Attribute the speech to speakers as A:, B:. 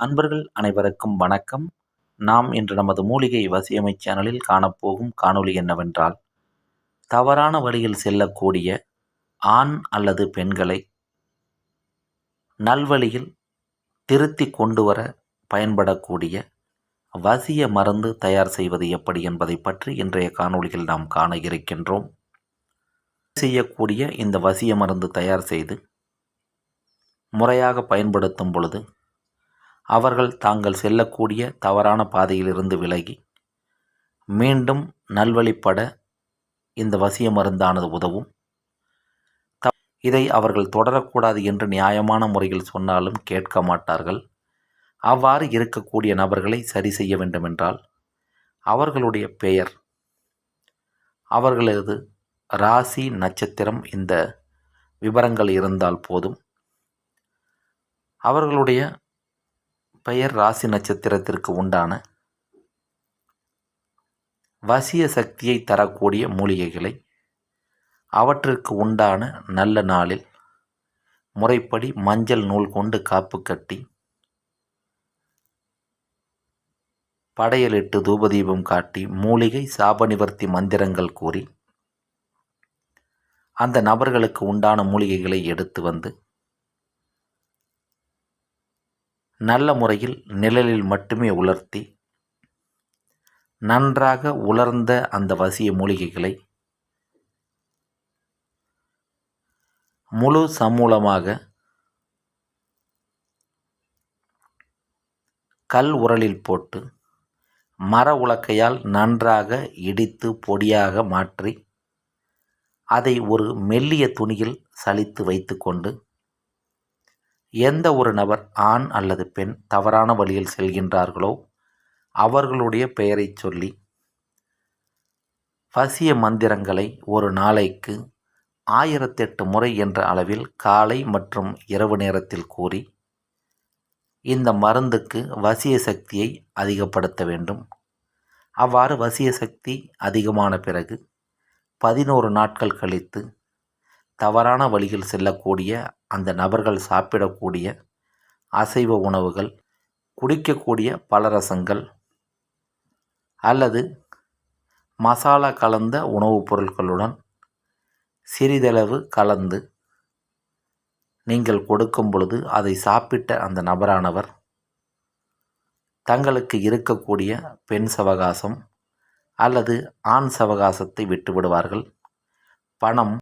A: அன்பர்கள் அனைவருக்கும் வணக்கம். நாம் இன்று நமது மூலிகை வசியமை சேனலில் காணப்போகும் காணொளி என்னவென்றால் தவறான வழியில் செல்லக்கூடிய ஆண் அல்லது பெண்களை நல்வழியில் திருத்தி கொண்டு வர பயன்படக்கூடிய வசிய மருந்து தயார் செய்வது எப்படி என்பதை பற்றி இன்றைய காணொளியில் நாம் காண இருக்கின்றோம். செய்யக்கூடிய இந்த வசிய மருந்து தயார் செய்து முறையாக பயன்படுத்தும் பொழுது அவர்கள் தாங்கள் செல்லக்கூடிய தவறான பாதையிலிருந்து விலகி மீண்டும் நல்வழிப்பட இந்த வசிய மருந்தானது உதவும். இதை அவர்கள் தொடரக்கூடாது என்று நியாயமான முறையில் சொன்னாலும் கேட்க மாட்டார்கள். அவ்வாறு இருக்கக்கூடிய நபர்களை சரி செய்ய வேண்டுமென்றால் அவர்களுடைய பெயர் அவர்களது ராசி நட்சத்திரம் இந்த விவரங்கள் இருந்தால் போதும். அவர்களுடைய பெயர் ராசி நட்சத்திரத்திற்கு உண்டான வசிய சக்தியை தரக்கூடிய மூலிகைகளை அவற்றிற்கு உண்டான நல்ல நாளில் முறைப்படி மஞ்சள் நூல் கொண்டு காப்பு கட்டி படையலிட்டு தூபதீபம் காட்டி மூலிகை சாப நிவர்த்தி மந்திரங்கள் கூறி அந்த நபர்களுக்கு உண்டான மூலிகைகளை எடுத்து வந்து நல்ல முறையில் நிழலில் மட்டுமே உலர்த்தி நன்றாக உலர்ந்த அந்த வசிய மூலிகைகளை முழு சமூலமாக கல் உரலில் போட்டு மர உலக்கையால் நன்றாக இடித்து பொடியாக மாற்றி அதை ஒரு மெல்லிய துணியில் சலித்து வைத்துக்கொண்டு எந்த ஒரு நபர் ஆண் அல்லது பெண் தவறான வழியில் செல்கின்றார்களோ அவர்களுடைய பெயரை சொல்லி வசிய மந்திரங்களை ஒரு நாளைக்கு ஆயிரத்தெட்டு முறை என்ற அளவில் காலை மற்றும் இரவு நேரத்தில் கூறி இந்த மருந்துக்கு வசிய சக்தியை அதிகப்படுத்த வேண்டும். அவ்வாறு வசிய சக்தி அதிகமான பிறகு பதினோரு நாட்கள் கழித்து தவறான வழியில் செல்லக்கூடிய அந்த நபர்கள் சாப்பிடக்கூடிய அசைவ உணவுகள் குடிக்கக்கூடிய பலரசங்கள் அல்லது மசாலா கலந்த உணவுப் பொருட்களுடன் சிறிதளவு கலந்து நீங்கள் கொடுக்கும் பொழுது அதை சாப்பிட்ட அந்த நபரானவர் தங்களுக்கு இருக்கக்கூடிய பெண் சவகாசம் அல்லது ஆண் சவகாசத்தை விட்டுவிடுவார்கள். பணம்